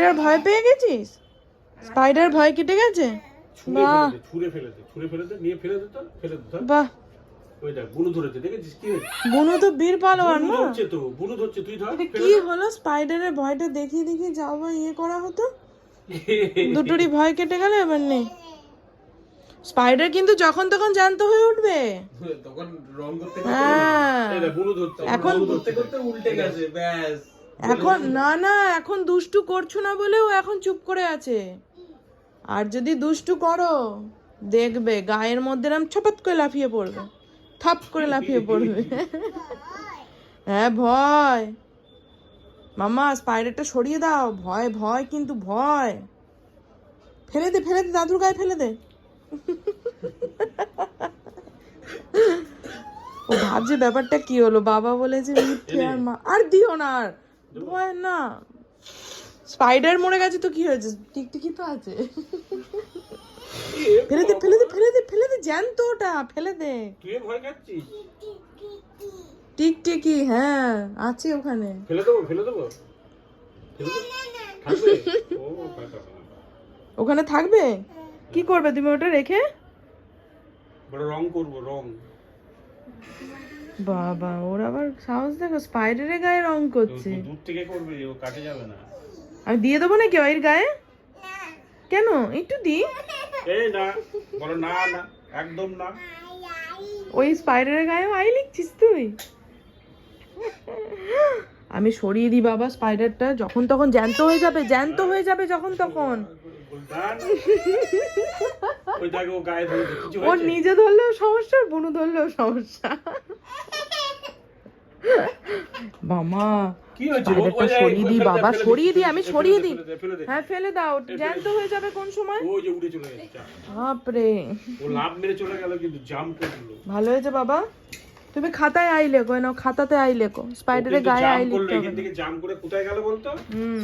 Spider ভয় পেয়ে গেছিস? স্পাইডার ভয় কেটে গেছে? বাহ। ফেলেছে ফেলেছে নিয়ে ফেলে দিত ফেলে দিত বাহ। বুনু তো বীর পালোয়ান না? কি হলো? স্পাইডারের ভয়টা দেখি দেখিয়ে যাওয়া ইয়ে করা হতো? দুটোরই ভয় কেটে গেল এবার নেই স্পাইডার কিন্তু যখন তখন জানতে হয়ে উঠবে। তখন রং করতে হ্যাঁ। এখন করতে করতে উল্টে গেছে ব্যাস। এখন না না এখন দুষ্টু করছ না বলেও এখন চুপ করে আছে। আর যদি দুষ্টু করো দেখবে গায়ের মধ্যে এরম ছপাত করে লাফিয়ে পড়বে। থাপ করে লাফিয়ে পড়বে। হ্যাঁ ভয়। মামা স্পাইডারটা সরিয়ে দাও। ভয় ভয় কিন্তু ভয়। ফেলে দে ফেলে দে দাদুর গায়ে ফেলে দে। ও ভাবছে ব্যাপারটা কি হলো? বাবা বলেছে মিথ্যে আর মা আর দিও না আর। ভয় না স্পাইডার মরে গেছে তো কি হয়েছে? টিকটিকি তো আছে। ফেলে দে ফেলে দে ফেলে দে ফেলে দে জ্যান্ত ওটা ফেলে দে। তুই ভয় খাচ্ছিস? টিকটিকি হ্যাঁ আছে ওখানে। ফেলে দেবো ফেলে দেবো। ওখানে থাকবে? কি করবে? তুমি ওটা রেখে? রং করব রং। বাবা ওর আবার সাহস দেখো স্পাইডারের গায়ে রং করছে। দূর থেকে করবে ও কাটে যাবে না। আমি দিয়ে দেবো নাকি ওর গায়ে? কেন? একটু দি। এই না বলো না না একদম না। ওই স্পাইডারের গায়েও আই লিখছিস তুই? আমি সরিয়ে দিই বাবা স্পাইডারটা যখন তখন জ্যান্ত হয়ে যাবে জ্যান্ত হয়ে যাবে যখন তখন। গায়ে ওর নিজে ধরলেও সমস্যা বুনু ধরলেও সমস্যা। মামা সরিয়ে দিই বাবা সরিয়ে দিই আমি সরিয়ে দিই। হ্যাঁ ফেলে দাও জ্যান্ত হয়ে যাবে কোন সময়? ও যে উড়ে চলে বাপরে। ও লাভ মেরে চলে গেল কিন্তু জাম করে দিল। ভালো হয়েছে বাবা? তুমি খাতায় আই লেখো নাও খাতাতে আই লেখো স্পাইডারের গায়ে আই লিখতে এখান থেকে জাম করে কোথায় গেল বলতো? হুম।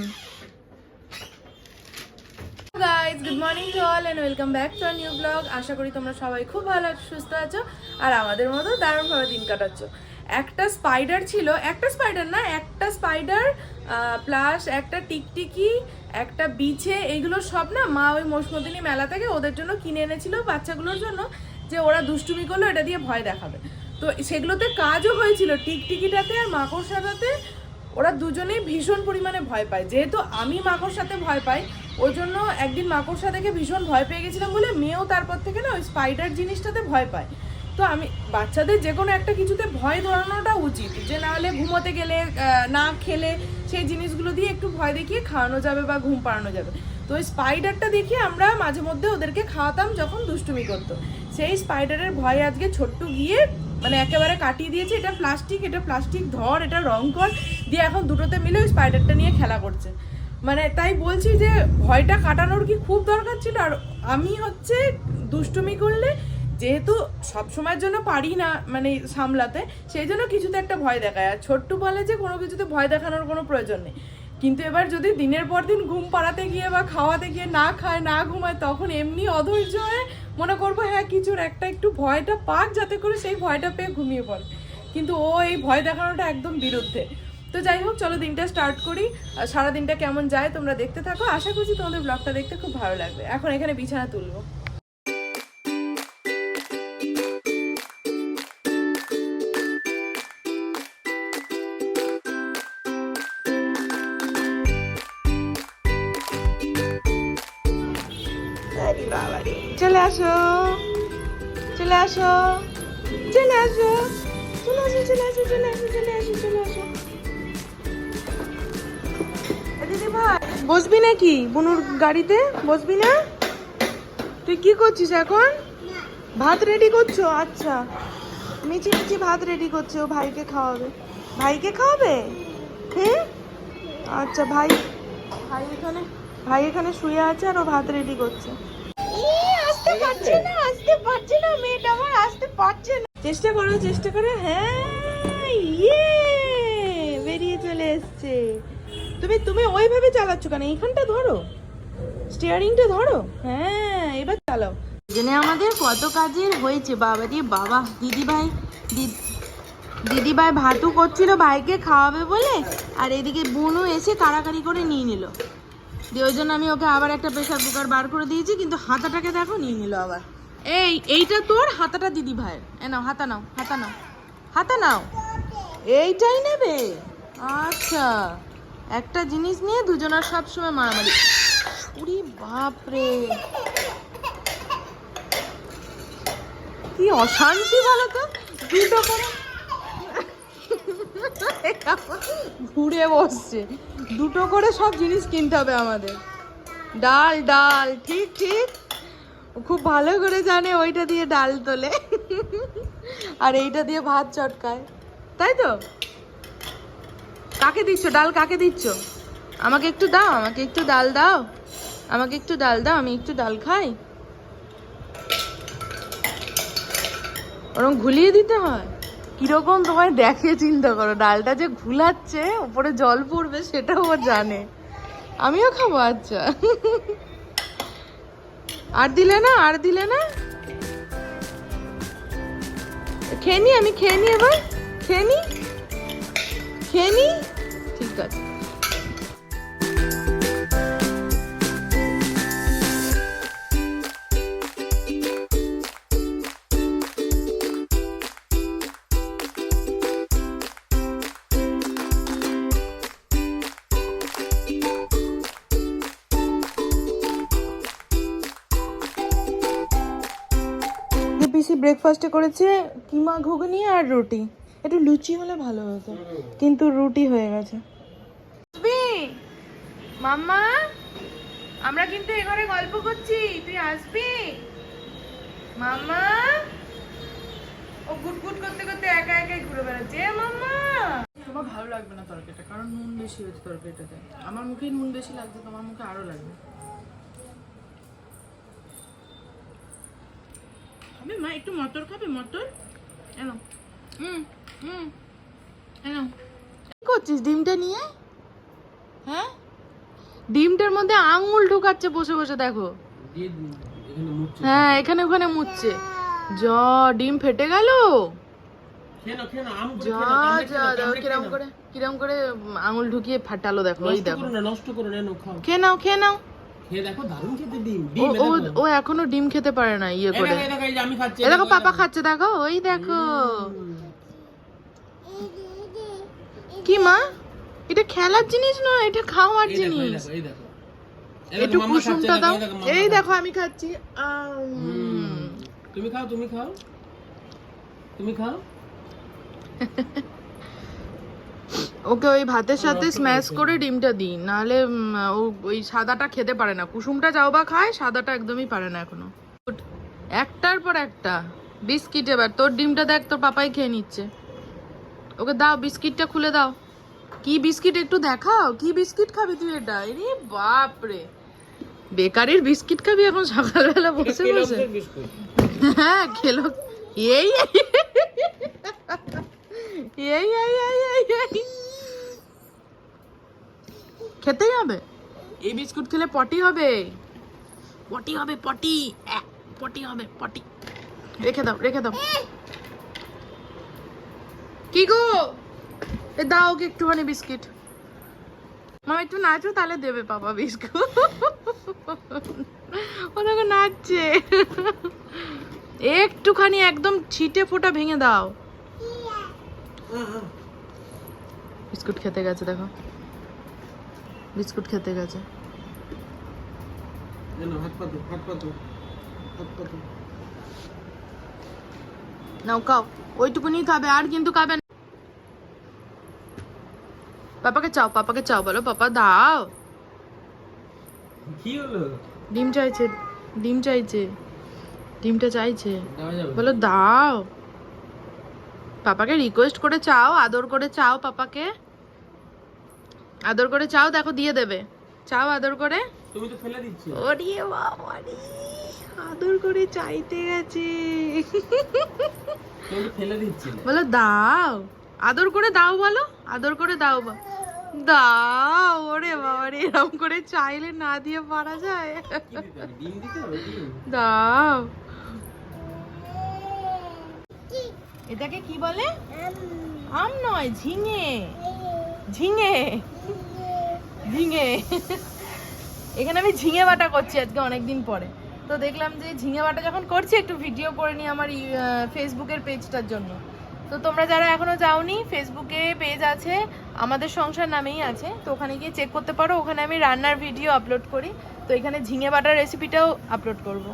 Guys good morning to all and welcome back to new vlog আশা করি তোমরা সবাই খুব ভালো সুস্থ আছো, আর আমাদের মতো দারুণভাবে দিন কাটাচ্ছ। একটা স্পাইডার ছিল, একটা স্পাইডার না, একটা স্পাইডার প্লাস একটা টিকটিকি, একটা বিছে এইগুলো সব না মা ওই মৌসমদিনী মেলা থেকে ওদের জন্য কিনে এনেছিল বাচ্চাগুলোর জন্য, যে ওরা দুষ্টুমি করল, এটা দিয়ে ভয় দেখাবে। তো সেগুলোতে কাজও হয়েছিল, টিকটিকিটাতে আর মাকড়সাটাতে। ওরা দুজনেই ভীষণ পরিমাণে ভয় পায়। যেহেতু আমি মাকড়সাতে ভয় পাই ওই জন্য একদিন মাকড়সা দেখে ভীষণ ভয় পেয়ে গেছিলাম বলে মেয়েও তারপর থেকে না ওই স্পাইডার জিনিসটাতে ভয় পায়। তো আমি, বাচ্চাদের যে কোনো একটা কিছুতে ভয় ধরানোটা উচিত, যে না হলে ঘুমোতে গেলে না খেলে সেই জিনিসগুলো দিয়ে একটু ভয় দেখিয়ে খাওয়ানো যাবে বা ঘুম পাড়ানো যাবে। তো ওই স্পাইডারটা দেখিয়ে আমরা মাঝে মধ্যে ওদেরকে খাওয়াতাম যখন দুষ্টুমি করতো। সেই স্পাইডারের ভয় আজকে ছোট্ট গিয়ে মানে একেবারে কাটিয়ে দিয়েছে। এটা প্লাস্টিক এটা প্লাস্টিক ধর, এটা রং কর, দিয়ে এখন দুটোতে মিলে ওই স্পাইডারটা নিয়ে খেলা করছে। মানে তাই বলছি যে ভয়টা কাটানোর কি খুব দরকার ছিল, আর আমি হচ্ছে দুষ্টুমি করলে যেহেতু সব সময়ের জন্য পারি না মানে সামলাতে, সেই জন্য কিছুতে একটা ভয় দেখায়। আর ছোট্ট বলে যে কোনো কিছুতে ভয় দেখানোর কোনো প্রয়োজন নেই। কিন্তু এবার যদি দিনের পর দিন ঘুম পাড়াতে গিয়ে বা খাওয়াতে গিয়ে না খায়, না ঘুমায়, তখন এমনি অধৈর্য হয়ে মনে করব হ্যাঁ কিছুর একটা একটু ভয়টা পাক যাতে করে সেই ভয়টা পেয়ে ঘুমিয়ে পড়ে। কিন্তু ও এই ভয় দেখানোটা একদম বিরুদ্ধে। তো যাই হোক, চলো দিনটা স্টার্ট করি। সারা দিনটা কেমন যায় তোমরা দেখতে থাকো। আশা করছি তোমাদের ব্লগটা দেখতে খুব ভালো লাগবে। এখন এখানে বিছানা তুলবো। চলে আসো। চলে আসো। চলে আসো। চলে আসো চলে আসো চলে আসো চলে আসো চলে আসো। বসবি নাকি? বুনুর গাড়িতে? বসবি না? তুই কি করছিস এখন? ভাত রেডি করছ? আচ্ছা। মিচি মিচি ভাত রেডি করছে ও ভাইকে খাওয়াবে। ভাইকে খাওয়াবে? হ্যাঁ আচ্ছা ভাই ভাই এখানে ভাই এখানে শুয়ে আছে আর ও ভাত রেডি করছে। আসতে পারছে না আসতে পারছে না মেয়েটা আমার আসতে পারছে না। চেষ্টা করো চেষ্টা করো। হ্যাঁ ইয়ে বেরিয়ে চলে এসছে। তুমি তুমি ওইভাবে চালাচ্ছ কেন? এইখানটা ধরো। স্টিয়ারিংটা ধরো। হ্যাঁ এবার চালাও। জেনে আমাদের কত কাজের হয়েছে, বাবা দিয়ে বাবা দিদি ভাই দিদি ভাই ভাতু করছিল ভাইকে খাওয়াবে বলে, আর এদিকে বুনু এসে কাড়াকাড়ি করে নিয়ে নিল। দিয়ে ওই জন্য আমি ওকে আবার একটা প্রেশার কুকার বার করে দিয়েছি, কিন্তু হাতাটাকে দেখো নিয়ে নিল আবার। এই, এইটা তোর, হাতাটা দিদি ভাইয়ের এ নাও, হাতা নাও হাতা নাও হাতা নাও। এইটাই নেবে? আচ্ছা। একটা জিনিস নিয়ে দুজনের সবসময় মারামারি। উরি বাপরে। কি অশান্তি বলো তো? দুটো করে। ঘুরে বসছে। দুটো করে সব জিনিস কিনতে হবে আমাদের। ডাল ডাল, ঠিক ঠিক। খুব ভালো করে জানে ওইটা দিয়ে ডাল তোলে। আর এইটা দিয়ে ভাত চটকায়। তাই তো? কাকে দিচ্ছ? ডাল কাকে দিচ্ছ? আমাকে একটু দাও, আমাকে একটু ডাল দাও। আমাকে একটু ডাল দাও, আমি একটু ডাল খাই। ওরকম ঘুলিয়ে দিতে হয়। কীরকম তোমায় দেখে চিন্তা করো, ডালটা যে ঘুলাচ্ছে উপরে জল পড়বে, সেটাও ও জানে। আমিও খাব আচ্ছা। আর দিলে না, আর দিলে না? খেয়ে নি, আমি খেয়ে নি এবার। খেয়ে নি? খেয়ে নি? ঠিক আছে। পিসি ব্রেকফাস্টে করেছে কিমা ঘুগনি আর রুটি। লুচি হলে ভালো হতো। কিন্তু রুটি হয়ে গেছে। মাম্মা আমরা কিন্তু এ ঘরে গল্প করছি। তুই আসবি? মাম্মা ও গুট গুট করতে করতে একা একাই ঘুরে বেড়াচ্ছে। এ মাম্মা! তোমার ভালো লাগবে না তরকারিটা কারণ নুন বেশি হয়েছে তরকারিটাতে। আমার মুখে নুন বেশি লাগছে তোমার মুখে আরও লাগবে। খাবে মা একটু মটর খাবে? মটর? এনো করছিস? ডিমটা নিয়ে? হ্যাঁ? ডিমটার মধ্যে আঙুল ঢুকাচ্ছে বসে বসে দেখো। হ্যাঁ এখানে ওখানে মুচ্ছে যা ডিম ফেটে গেল। কিরম করে কিরম করে আঙুল ঢুকিয়ে ফাটালো দেখো ওই দেখো। নষ্ট করো না নাও, খাও। খেয়ে নাও খেয়ে নাও। খেয়ে দেখো দারুণ খেতে ডিম ও ও ও এখনও ডিম খেতে পারে না ইয়ে করে। দেখো পাপা খাচ্ছে দেখো ওই দেখো। কি মা? এটা খেলার জিনিস নয় এটা খাওয়ার জিনিস। একটু কুসুমটা দাও। এই দেখো আমি খাচ্ছি। তুমি খাও তুমি খাও। তুমি খাও। ওকে ওই ভাতের সাথে স্ম্যাশ করে ডিমটা দিই। নাহলে ও ওই সাদাটা খেতে পারে না। কুসুমটা যাও বা খায় সাদাটা একদমই পারে না এখনও। একটার পর একটা। বিস্কিট এবার। তোর ডিমটা দেখ তোর পাপাই খেয়ে নিচ্ছে। ওকে দাও বিস্কিটটা খুলে দাও। কি বিস্কিট একটু দেখাও? কি বিস্কিট খাবি তুই এটা? এরে বাপ রে বেকারির বিস্কিট খাবি এখন সকালবেলা বসে বসে। হ্যাঁ খেলো এই এই এই এই এই খেতেই হবে। এই বিস্কুট খেলে পটি হবে। পটি হবে পটি। পটি হবে পটি। রেখে দাও রেখে দাও। কি গো? এ দাও ওকে একটুখানি বিস্কিট। মামা একটু নাচো তাহলে দেবে পাপা বিস্কুট। ও দেখো নাচছে। একটুখানি একদম ছিটে ফোঁটা ভেঙে দাও। বিস্কুট খেতে গেছে দেখো। বিস্কুট খেতে গেছে। নাও খাও। ওইটুকুনি খাবে আর কিন্তু খাবে পাপাকে চাও পাপাকে চাও বলো পাপা দাও। কি হলো? ডিম চাইছে ডিম চাইছে ডিমটা চাইছে। বলো দাও। পাপাকে রিকোয়েস্ট করে চাও আদর করে চাও পাপাকে। আদর করে চাও দেখো দিয়ে দেবে। চাও আদর করে? তুমি তো ফেলে দিচ্ছি। ওরে বাবা রে আদর করে চাইতে গেছে। তুমি ফেলে দিচ্ছিলে। বলো দাও। আদর করে দাও বলো। আদর করে দাও বা দাও ওরে এরকম করে চাইলে না দিয়ে যায়। দাও এটাকে কি বলে? আম নয়, ঝিঙে। ঝিঙে। ঝিঙে। এখানে আমি ঝিঙে বাটা করছি আজকে অনেকদিন পরে। তো দেখলাম যে ঝিঙে বাটা যখন করছি, একটু ভিডিও করে নিই আমার ফেসবুকের পেজটার জন্য। তো তোমরা যারা এখনও যাওনি ফেসবুকে পেজ আছে। আমাদের সংসার নামেই আছে, তো ওখানে গিয়ে চেক করতে পারো। ওখানে আমি রান্নার ভিডিও আপলোড করি। তো এখানে ঝিঙে বাটার রেসিপিটাও আপলোড করব।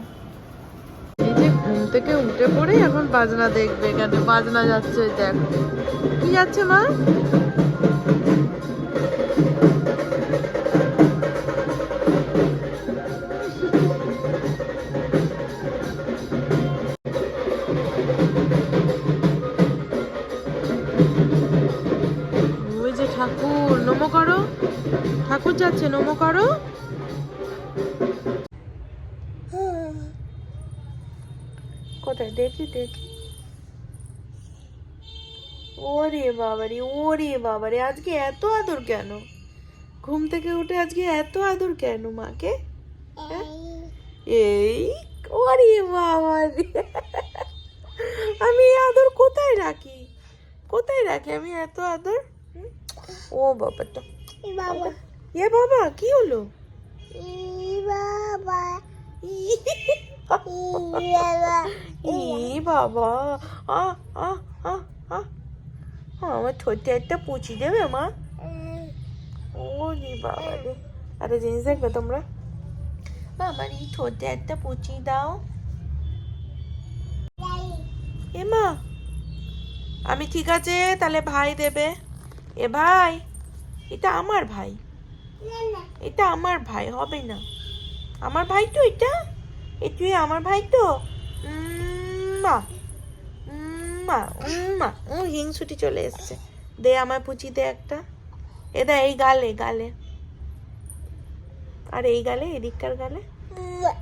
ঘুম থেকে উঠে পড়ে এখন বাজনা দেখবে এখানে। বাজনা যাচ্ছে, দেখ। কি যাচ্ছে মা? যাচ্ছে নমো করো। কোথায়? দেখি দেখি। ওরে বাবারে ওরে বাবারে আজকে এত আদর কেন? ঘুম থেকে উঠে আজকে এত আদর কেন মাকে? হ্যাঁ? এই ওরে বাবারে। আমি আদর কোথায় রাখি? কোথায় রাখি আমি এত আদর? হুম? ও বাবাটা। এ বাবা কি হলো? ই বাবা আমার ঠোঁটে একটা পুচি দেবে মা? ও রে বাবা রে। একটা জিনিস দেখবে তোমরা? আমার এই ঠোঁটে একটা পুচি দাও। এ মা আমি ঠিক আছে তাহলে ভাই দেবে। এ ভাই এটা আমার ভাই। এটা আমার ভাই, হবে না। আমার ভাই তো এটা? এ তুই আমার ভাই তো? মা। মা মা। ও হিংসুটি চলে এসছে। দে আমার পুচি দে একটা। এ দে, এই গালে গালে। আর এই গালে এদিককার গালে?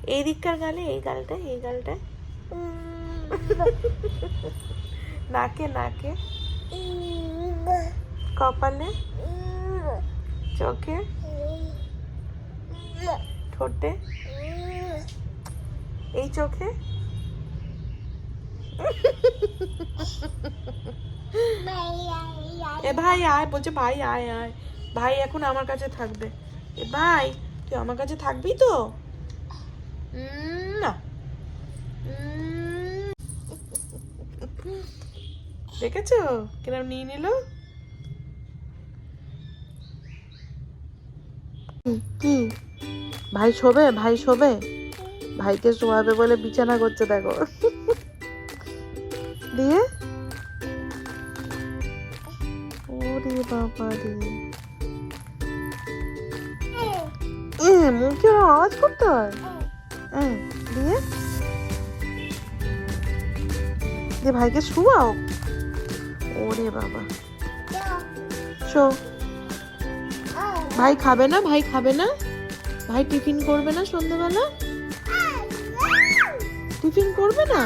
এই দিককার গালে, এই গালটা এই গালটা? নাকে নাকে। কপালে? চোখে? ঠোঁটে? এই চোখে? এ ভাই আয় বলছে ভাই আয় আয়। ভাই এখন আমার কাছে থাকবে। এ ভাই তুই আমার কাছে থাকবি তো? উম, না। উম। দেখেছ? কিরম নিয়ে নিল? কি ভাই শোবে ভাই শোবে। ভাইকে শোয়াবে বলে বিছানা করছে, দেখো। দিয়ে? ওরে বাবা রে। এ, মুখে আওয়াজ করতে হ্যাঁ? দিয়ে? দিয়ে ভাইকে শুয়াও? ওরে বাবা। শো। ভাই খাবে না? ভাই খাবে না? ভাই, টিফিন করবে না সন্ধ্যেবেলা? টিফিন করবে না?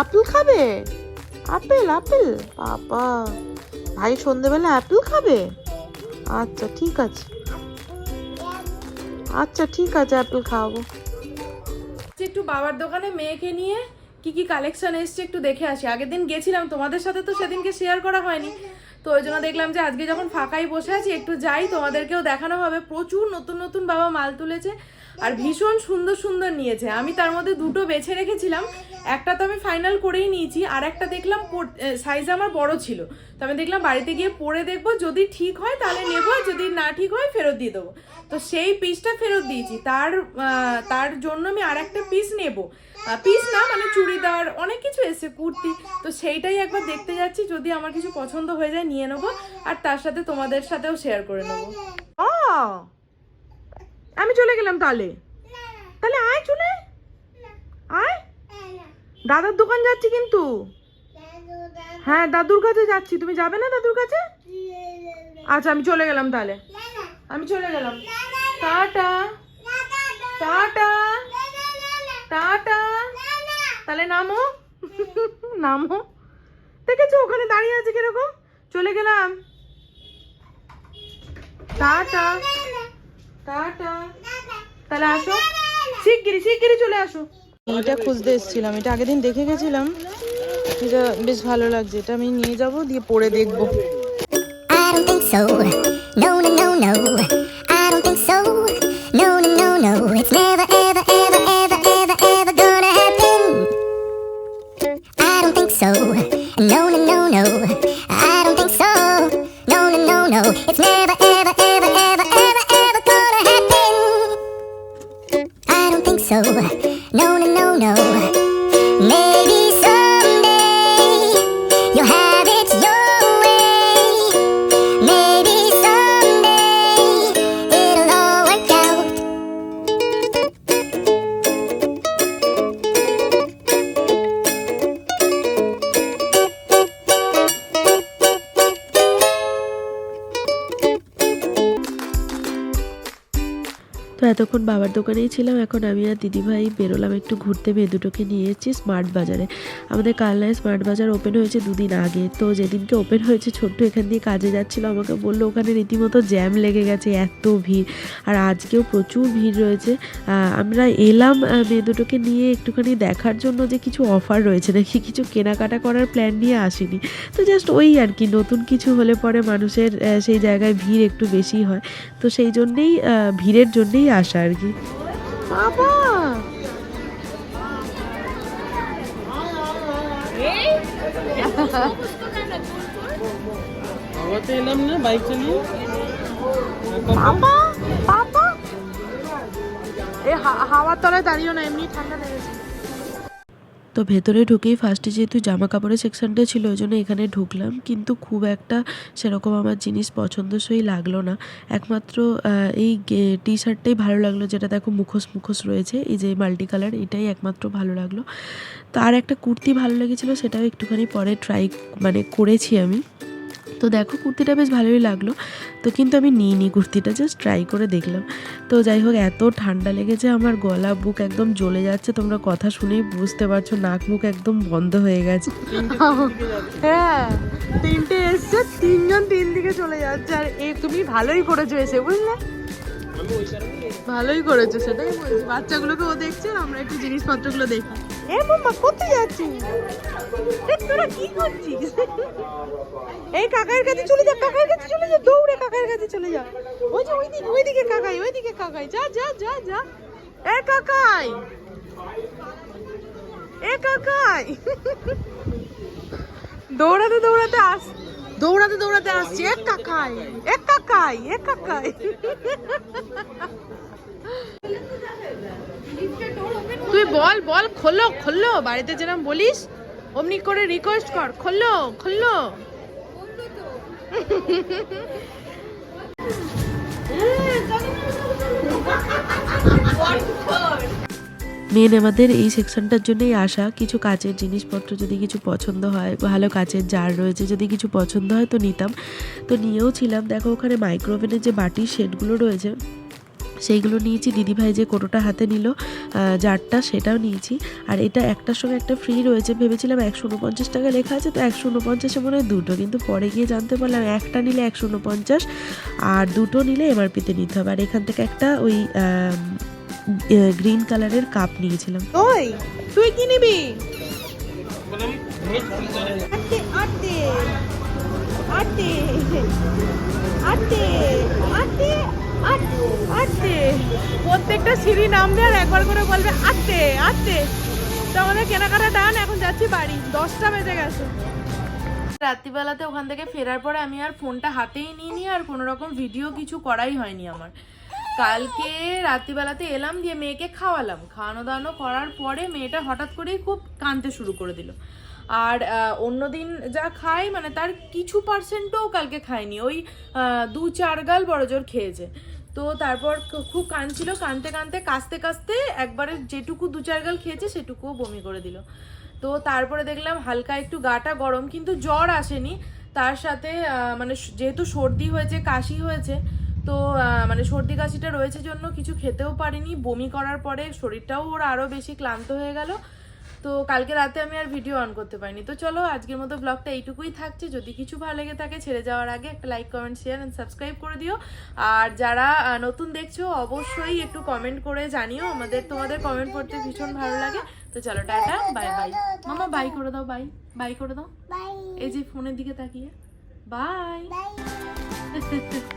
আপেল খাবে? Apple apple? বাবা। ভাই, সন্ধ্যেবেলা আপেল খাবে? আচ্ছা ঠিক আছে। আচ্ছা ঠিক আছে, আপেল খাওয়াবো। একটু বাবার দোকানে মেয়েকে নিয়ে কি কি কালেকশন এসছে একটু দেখে আসি। আগের দিন গেছিলাম, তোমাদের সাথে তো সেদিনকে শেয়ার করা হয়নি। তো ওই জন্য দেখলাম যে আজকে যখন ফাঁকাই বসে আছি, একটু যাই, তোমাদেরকেও দেখানো হবে। প্রচুর নতুন নতুন বাবা মাল তুলেছে আর ভীষণ সুন্দর সুন্দর নিয়েছে। আমি তার মধ্যে দুটো বেছে রেখেছিলাম। একটা তো আমি ফাইনাল করেই নিয়েছি, আর একটা দেখলাম সাইজ আমার বড় ছিল। তো আমি দেখলাম বাড়িতে গিয়ে পরে দেখব, যদি ঠিক হয় তাহলে নেব যদি না ঠিক হয় ফেরত দিয়ে দেবো। তো সেই পিসটা ফেরত দিয়েছি। তার তার জন্য আমি আর একটা পিস নেব পিস না মানে চুড়িদার, অনেক কিছু এসছে, কুর্তি। তো সেইটাই একবার দেখতে যাচ্ছি, যদি আমার কিছু পছন্দ হয়ে যায় নিয়ে নেব, আর তার সাথে তোমাদের সাথেও শেয়ার করে নেব। ও! আমি চলে গেলাম তাহলে। তাহলে আয় চলে। আয়। দাদার দোকান যাচ্ছি কিন্তু। হ্যাঁ দাদুর কাছে যাচ্ছি। তুমি যাবে না দাদুর কাছে? আচ্ছা আমি চলে গেলাম তাহলে। আমি চলে গেলাম। টাটা। টাটা। টাটা। তাহলে নামো। নামো। দেখেছ, ওখানে দাঁড়িয়ে আছে কীরকম? চলে গেলাম। টাটা। টাটা। তাহলে আসো। শিগগিরি শিগগিরি চলে আসো। এটা খুঁজতে এসেছিলাম। এটা আগের দিন দেখে গেছিলাম। এটা বেশ ভালো লাগছে এটা আমি নিয়ে যাব দিয়ে পরে দেখব I don't think so. No, no, no, no. এতক্ষণ বাবার দোকানেই ছিলাম, এখন আমি আর দিদিভাই বেরোলাম একটু ঘুরতে, মেয়ে দুটোকে নিয়ে এসেছি স্মার্ট বাজারে। আমাদের কালনায় স্মার্ট বাজার ওপেন হয়েছে দুদিন আগে। তো যেদিনকে ওপেন হয়েছে, ছোট্ট এখান দিয়ে কাজে যাচ্ছিল, আমাকে বলল ওখানে রীতিমতো জ্যাম লেগে গেছে, এত ভিড়। আর আজকেও প্রচুর ভিড় রয়েছে। আমরা এলাম মেয়ে দুটোকে নিয়ে একটুখানি দেখার জন্য যে কিছু অফার রয়েছে নাকি, কিছু কেনাকাটা করার প্ল্যান নিয়ে আসিনি। তো জাস্ট ওই আর কি, নতুন কিছু হলে পরে মানুষের সেই জায়গায় ভিড় একটু বেশি হয়। তো সেই জন্যেই ভিড়ের জন্যেই আসা আর কি। বাবা! এলাম না বাইক চালিয়ে বাবা বাবা! এ হাওয়ার তলায় দাঁড়িয়েও না এমনি ঠান্ডা লেগেছে। তো ভেতরে ঢুকেই ফার্স্টে যেহেতু জামা কাপড়ের সেকশনটা ছিল, ওই জন্য এখানে ঢুকলাম। কিন্তু খুব একটা সেরকম আমার জিনিস পছন্দসই লাগল না। একমাত্র এই টি শার্টটাই ভালো লাগল, যেটা দেখো মুখোশ মুখোশ রয়েছে। এই যে মাল্টি কালার এটাই একমাত্র ভালো লাগল। তো আর একটা কুর্তি ভালো লেগেছিলো, সেটাও একটুখানি পরে ট্রাই মানে করেছি আমি। তো দেখো, কুর্তিটা বেশ ভালোই লাগল। তো কিন্তু আমি নিই নি কুর্তিটা জাস্ট ট্রাই করে দেখলাম। তো যাই হোক, এত ঠান্ডা লেগেছে আমার গলা, বুক একদম জ্বলে যাচ্ছে। তোমরা কথা শুনেই বুঝতে পারছ, নাক মুখ একদম বন্ধ হয়ে গেছে। হ্যাঁ তিনটে এসছে, তিনজন তিন দিকে চলে যাচ্ছে। আর এ তুমি ভালোই করেছ এসে, বুঝলে? ভালোই করেছ, সেটাই বলছি। বাচ্চাগুলোকে ও দেখছে, আমরা একটু জিনিসপত্রগুলো দেখি। এ মাম্মা, কোথায় যাচ্ছিস? তোরা কি করছিস? এই কাকার কাছে চলে যা, কাকার কাছে চলে যা, দৌড়ে কাকার কাছে চলে যা। ওই যে ওই দিকে ওইদিকে কাকাই ওইদিকে কাকাই। যা যা যা যা। এ, কাকাই! এ, কাকাই! দৌড়াতে দৌড়াতে আস দৌড়াতে দৌড়াতে আসছে। এক কাকাই এক কাকাই এক কাকাই। তুই বল বল, খোলো খোলো। বাড়িতে যেরকম বলিস, অমনি করে রিকোয়েস্ট কর। খোলো খোলো। মেন আমাদের এই সেকশনটার জন্যই আসা। কিছু কাচের জিনিসপত্র যদি কিছু পছন্দ হয়, ভালো কাচের জার রয়েছে, যদি কিছু পছন্দ হয় তো নিতাম। তো নিয়েও ছিলাম। দেখো ওখানে মাইক্রোওভেনের যে বাটির সেটগুলো রয়েছে। সেইগুলো নিয়েছি। দিদিভাই যে কোটোটা হাতে নিল জারটা সেটাও নিয়েছি। আর এটা একটার সঙ্গে একটা ফ্রি রয়েছে। ভেবেছিলাম একশো উনপঞ্চাশ টাকা লেখা আছে, তো একশো উনপঞ্চাশে মনে হয় দুটো। কিন্তু পরে গিয়ে জানতে পারলাম, একটা নিলে একশো উনপঞ্চাশ, আর দুটো নিলে এমআরপিতে নিতে হবে। আর এখান থেকে একটা ওই গ্রিন কালারের কাপ নিয়েছিলাম। ওই, তুই কি নিবি? আটে আটে আটে আটে আটে আটে প্রত্যেকটা সিঁড়ি নামবে আর একবার করে বলবে আটে আটে তো আমাদের কেনাকাটা ডান এখন যাচ্ছি বাড়ি। দশটা বেজে গেছে। রাত্রিবেলাতে ওখান থেকে ফেরার পরে আমি আর ফোনটা হাতেই নিইনি আর কোনো রকম ভিডিও কিছু করাই হয়নি আমার। কালকে রাত্রিবেলাতে এলাম দিয়ে মেয়েকে খাওয়ালাম। খাওয়ানো দাওয়ানো করার পরে মেয়েটা হঠাৎ করেই খুব কাঁদতে শুরু করে দিল। আর অন্যদিন যা খাই মানে তার কিছু পার্সেন্টও কালকে খায়নি। ওই দু চার গাল বড় জোর খেয়েছে। তো তারপর খুব কাঁদছিল। কাঁদতে কাঁদতে কাঁচতে কাঁচতে একবারে যেটুকু দু চার গাল খেয়েছে, সেটুকুও বমি করে দিল। তো তারপরে দেখলাম হালকা একটু গাটা গরম, কিন্তু জ্বর আসেনি। তার সাথে মানে যেহেতু সর্দি হয়েছে, কাশি হয়েছে তো মানে সর্দি কাশিটা রয়েছে জন্য কিছু খেতেও পারিনি। বমি করার পরে শরীরটাও ওর আরও বেশি ক্লান্ত হয়ে গেল। তো কালকে রাতে আমি আর ভিডিও অন করতে পারিনি। তো চলো আজকের মতো ব্লগটা এইটুকুই থাকছে। যদি কিছু ভালো লেগে থাকে ছেড়ে যাওয়ার আগে একটা like comment share and subscribe করে দিও। আর যারা নতুন দেখছ অবশ্যই একটু কমেন্ট করে জানিও আমাদের তোমাদের কমেন্ট পড়তে ভীষণ ভালো লাগে। তো চলো টাটা বাই বাই মামা বাই করে দাও বাই বাই করে দাও। এই যে ফোনের দিকে তাকিয়ে। বাই.